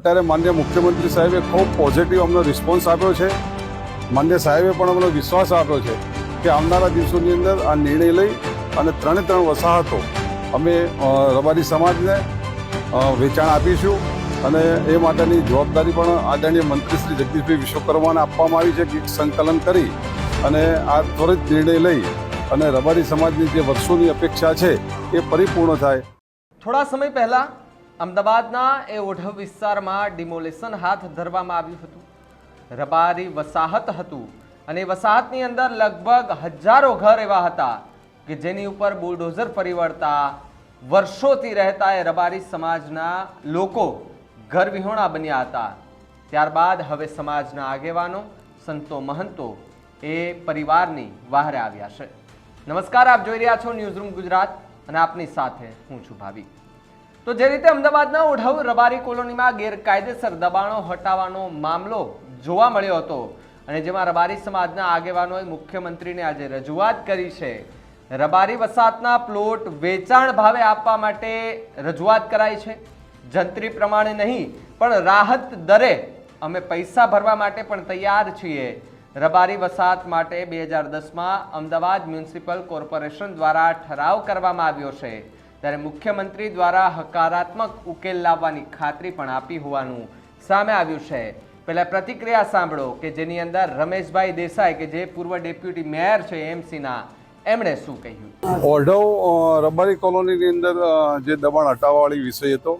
અત્યારે માન્ય મુખ્યમંત્રી સાહેબે ખૂબ પોઝિટિવ અમને રિસ્પોન્સ આપ્યો છે. માન્ય સાહેબે પણ અમને વિશ્વાસ આપ્યો છે કે આવનારા દિવસોની અંદર આ નિર્ણય લઈ અને ત્રણે ત્રણ વસાહતો અમે રબારી સમાજને વેચાણ આપીશું અને એ માટેની જવાબદારી પણ આદરણીય મંત્રી શ્રી જગદીશભાઈ વિશ્વકર્માને આપવામાં આવી છે કે સંકલન કરી અને આ ત્વરિત નિર્ણય લઈ અને રબારી સમાજની જે વર્ષોની અપેક્ષા છે એ પરિપૂર્ણ થાય. થોડા સમય પહેલા અમદાવાદના એ ઓઢવ વિસ્તારમાં ડિમોલેશન હાથ ધરવામાં આવ્યું હતું. રબારી વસાહત હતું અને વસાહતની અંદર લગભગ હજારો ઘર એવા હતા કે જેની ઉપર બુલડોઝર ફરી વળતા વર્ષોથી રહેતા એ રબારી સમાજના લોકો ઘર વિહોણા બન્યા હતા. ત્યારબાદ હવે સમાજના આગેવાનો, સંતો, મહંતો એ પરિવારની વહારે આવ્યા છે. નમસ્કાર, આપ જોઈ રહ્યા છો ન્યૂઝરૂમ ગુજરાત અને આપની સાથે હું છું ભાવિક. તો જે રીતે અમદાવાદના ઓઢવ રબારી કોલોનીમાં ગેરકાયદેસર દબાણો હટાવવાનો મામલો જોવા મળ્યો હતો અને જેમાં રબારી સમાજના આગેવાનોએ મુખ્યમંત્રીને આજે રજૂઆત કરી છે. રબારી વસાહતના પ્લોટ વેચાણ ભાવે આપવા માટે રજૂઆત કરાઈ છે. જંત્રી પ્રમાણે નહીં, પણ રાહત દરે અમે પૈસા ભરવા માટે પણ તૈયાર છીએ. રબારી વસાહત માટે બે હજાર દસમાં અમદાવાદ મ્યુનિસિપલ કોર્પોરેશન દ્વારા ઠરાવ કરવામાં આવ્યો છે. ત્યારે મુખ્યમંત્રી દ્વારા હકારાત્મક ઉકેલ લાવવાની ખાતરી પણ આપી હોવાનું સામે આવ્યું છે. પહેલાં પ્રતિક્રિયા સાંભળો કે જેની અંદર રમેશભાઈ દેસાઈ કે જે પૂર્વ ડેપ્યુટી મેયર છે એમસીના એમણે શું કહ્યું? ઓઢવ અ, રબારી કોલોનીની અંદર જે દબાણ હટાવવાવાળી વિષય હતો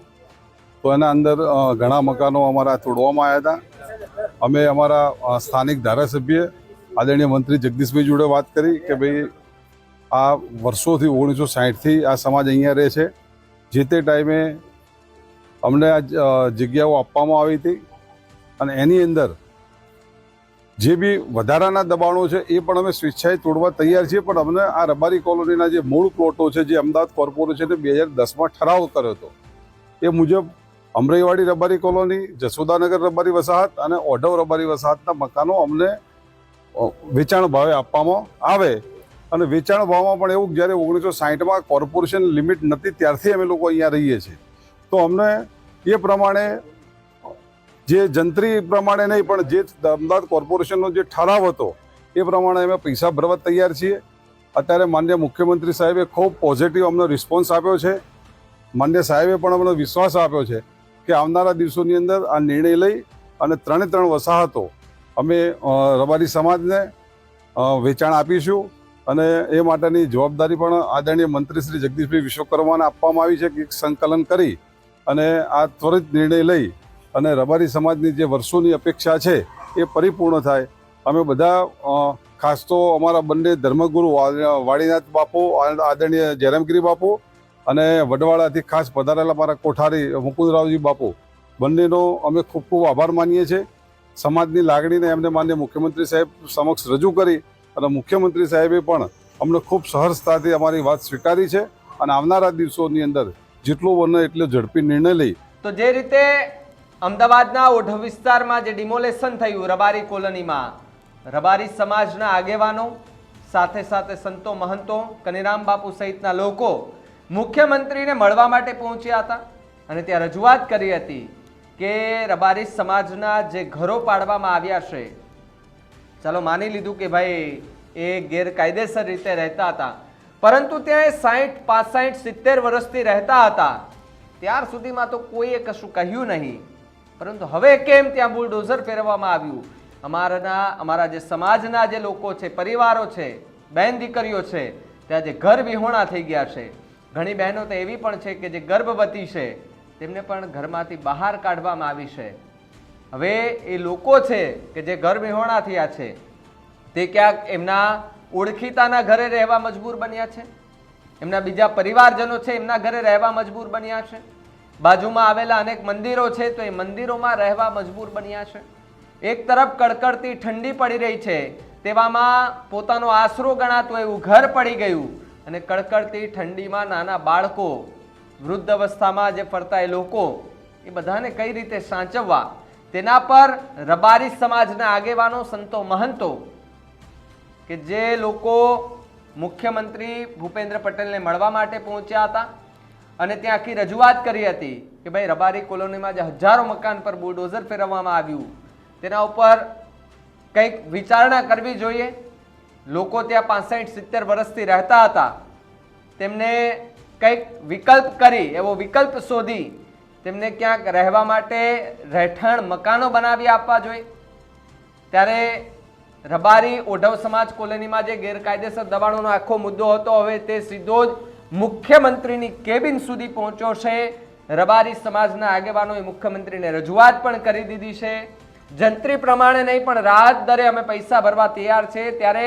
તો એના અંદર ઘણા મકાનો અમારા તોડવામાં આવ્યા હતા. અમે અમારા સ્થાનિક ધારાસભ્ય આદરણીય મંત્રી જગદીશભાઈ જોડે વાત કરી કે ભાઈ આ વર્ષોથી ઓગણીસો સાહીઠથી આ સમાજ અહીંયા રહે છે. જે તે ટાઈમે અમને આ જગ્યાઓ આપવામાં આવી હતી અને એની અંદર જે બી વધારાના દબાણો છે એ પણ અમે સ્વેચ્છાએ તોડવા તૈયાર છીએ. પણ અમને આ રબારી કોલોનીના જે મૂળ પ્લોટો છે, જે અમદાવાદ કોર્પોરેશને બે હજાર દસમાં ઠરાવ કર્યો હતો, એ મુજબ અમરેવાડી રબારી કોલોની જસોદાનગર રબારી વસાહત અને ઓઢવ રબારી વસાહતના મકાનો અમને વેચાણ ભાવે આપવામાં આવે. અને વેચાણ ભાવમાં પણ એવું જ્યારે ઓગણીસો સાહીઠમાં કોર્પોરેશન લિમિટ નથી ત્યારથી અમે લોકો અહીંયા રહીએ છીએ. તો અમને એ પ્રમાણે જે જંત્રી પ્રમાણે નહીં, પણ જે અમદાવાદ કોર્પોરેશનનો જે ઠરાવ હતો, એ પ્રમાણે અમે પૈસા ભરવા તૈયાર છીએ. અત્યારે માન્ય મુખ્યમંત્રી સાહેબે ખૂબ પોઝિટિવ અમને રિસ્પોન્સ આપ્યો છે. માન્ય સાહેબે પણ અમને વિશ્વાસ આપ્યો છે કે આવનારા દિવસોની અંદર આ નિર્ણય લઈ અને ત્રણે ત્રણ વસાહતો અમે રબારી સમાજને વેચાણ આપીશું. અને એ માટેની જવાબદારી પણ આદરણીય મંત્રી શ્રી જગદીશભાઈ વિશ્વકર્માને આપવામાં આવી છે કે સંકલન કરી અને આ ત્વરિત નિર્ણય લઈ અને રબારી સમાજની જે વર્ષોની અપેક્ષા છે એ પરિપૂર્ણ થાય. અમે બધા ખાસ તો અમારા બંને ધર્મગુરુ વાડીનાથ બાપુ આદરણીય જયરામગીરી બાપુ અને વડવાડાથી ખાસ પધારેલા મારા કોઠારી મુકુદરાવજી બાપુ. બંનેનો અમે ખૂબ ખૂબ આભાર માનીએ છીએ. સમાજની લાગણીને એમને માન્ય મુખ્યમંત્રી સાહેબ સમક્ષ રજૂ કરી અને મુખ્યમંત્રી સાહેબે પણ અમને ખૂબ સહર્ષતાથી અમારી વાત સ્વીકારી છે અને આવનારા દિવસોની અંદર જેટલું બને એટલો ઝડપી નિર્ણય લઈ તો જે રીતે અમદાવાદના ઓઢવ વિસ્તારમાં જે ડિમોલેશન થયું રબારી કોલોનીમાં, રબારી સમાજના આગેવાનો, સાથે સાથે સંતો મહંતો, કનીરામ બાપુ સહિતના લોકો મુખ્યમંત્રીને મળવા માટે પહોંચ્યા હતા. અને ત્યાં રજૂઆત કરી હતી કે રબારી સમાજના જે ઘરો પાડવામાં આવ્યા છે ચાલો માની લીધું કે ભાઈ એ ગેરકાયદેસર રીતે રહેતા હતા. પરંતુ ત્યાં એ સાઠ પાસઠ, સિત્તેર વર્ષથી રહેતા હતા. ત્યાર સુધીમાં તો કોઈએ કશું કહ્યું નહીં. પરંતુ હવે કેમ ત્યાં બુલડોઝર ફેરવવામાં આવ્યું? અમારાના, અમારા જે સમાજના જે લોકો છે, પરિવારો છે, બહેન દીકરીઓ છે, ત્યાં જે ઘર વિહોણા થઈ ગયા છે. ઘણી બહેનો તો એવી પણ છે કે જે ગર્ભવતી છે. તેમને પણ ઘરમાંથી બહાર કાઢવામાં આવી છે. હવે એ લોકો છે કે જે ઘર વિહોણા થયા છે, તે ક્યાંક એમના ઓળખીતાના ઘરે રહેવા મજબૂર બન્યા છે? એમના બીજા પરિવારજનો છે એમના ઘરે રહેવા મજબૂર બન્યા છે? બાજુમાં આવેલા અનેક મંદિરો છે તો એ મંદિરોમાં રહેવા મજબૂર બન્યા છે? એક તરફ કડકડતી ઠંડી પડી રહી છે, તેવામાં પોતાનો આશરો ગણાતું એવું ઘર પડી ગયું અને કડકડતી ઠંડીમાં નાના બાળકો વૃદ્ધ અવસ્થામાં જે ફરતા એ લોકો, એ બધાને કઈ રીતે સાચવવા તેના પર રબારી સમાજના આગેવાનો સંતો મહંતો કે જે લોકો મુખ્યમંત્રી ભૂપેન્દ્ર પટેલને મળવા માટે પહોંચ્યા હતા અને ત્યાં આખી રજૂઆત કરી હતી કે ભાઈ રબારી કોલોનીમાં જે હજારો મકાન પર બુલડોઝર ફેરવવામાં આવ્યું, તેના ઉપર કંઈક વિચારણા કરવી જોઈએ. લોકો ત્યાં પાસઠ, સિત્તેર વર્ષથી રહેતા હતા. તેમને કંઈક વિકલ્પ કરી, એવો વિકલ્પ શોધી તેમને ક્યાંક રહેવા માટે રહેઠાણ મકાનો બનાવી આપવા જોઈએ. ત્યારે રબારી ઓઢવ સમાજ કોલોનીમાં જે ગેરકાયદેસર દબાણોનો આખો મુદ્દો હતો, હવે તે સીધો જ મુખ્યમંત્રીની કેબિન સુધી પહોંચ્યો છે. રબારી સમાજના આગેવાનોએ મુખ્યમંત્રીને રજૂઆત પણ કરી દીધી છે. જંત્રી પ્રમાણે નહીં, પણ રાહત દરે અમે પૈસા ભરવા તૈયાર છે. ત્યારે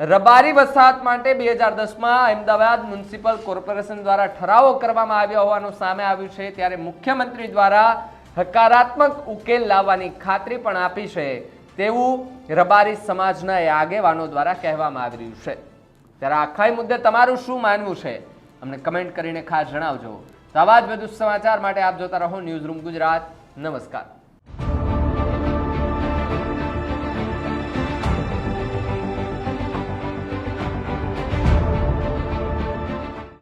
રબારી વસાહત માટે બે હજાર દસમાં અમદાવાદ મ્યુનિસિપલ કોર્પોરેશન દ્વારા ઠરાવો કરવામાં આવ્યો હોવાનું સામે આવ્યું છે. ત્યારે મુખ્યમંત્રી દ્વારા હકારાત્મક ઉકેલ લાવવાની ખાતરી પણ આપી છે. તેવું રબારી સમાજના આગેવાનો દ્વારા કહેવામાં આવી રહ્યું છે. ત્યારે આખા મુદ્દે તમારું શું માનવું છે? અમને કમેન્ટ કરીને ખાસ જણાવજો. તો આવા જ વધુ સમાચાર માટે આપ જોતા રહો ન્યૂઝ રૂમ ગુજરાત. નમસ્કાર.